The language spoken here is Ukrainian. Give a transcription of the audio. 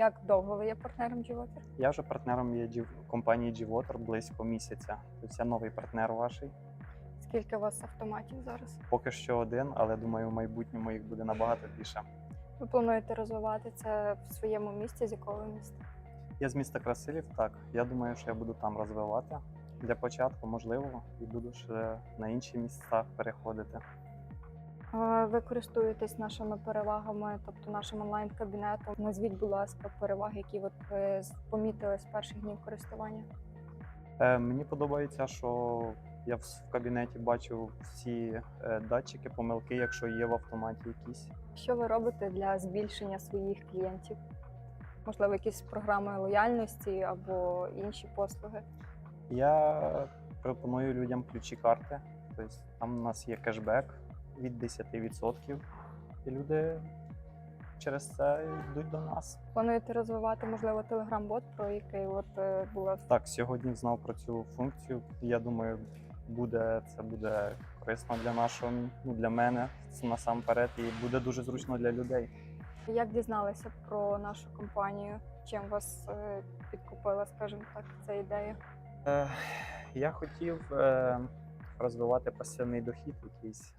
Як довго ви є партнером G-Water? Я вже партнером є G- компанії G-Water близько місяця. Тобто я новий партнер ваш. Скільки у вас автоматів зараз? Поки що один, але думаю, в майбутньому їх буде набагато більше. Ви плануєте розвивати це в своєму місті? З якого міста? Я з міста Красилів, так. Я думаю, що я буду там розвивати. Для початку, можливо, і буду ще на інші місця переходити. Ви користуєтесь нашими перевагами, тобто нашим онлайн-кабінетом. Назвіть, будь ласка, переваги, які ви помітили з перших днів користування. Е, мені подобається, що я в кабінеті бачу всі е, датчики, помилки, якщо є в автоматі якісь. Що ви робите для збільшення своїх клієнтів? Можливо, якісь програми лояльності або інші послуги. Я пропоную людям ключі карти. Тобто там у нас є кешбек від 10%. І люди через це йдуть до нас. Плануєте розвивати, можливо, телеграм-бот, про який от е, була Так, сьогодні знав про цю функцію. Я думаю, буде це буде корисно для нашого, ну для мене це насамперед, і буде дуже зручно для людей. Як дізналися про нашу компанію? Чим вас е, підкупила, скажімо так, ця ідея? Е, я хотів е, розвивати пасивний дохід якийсь.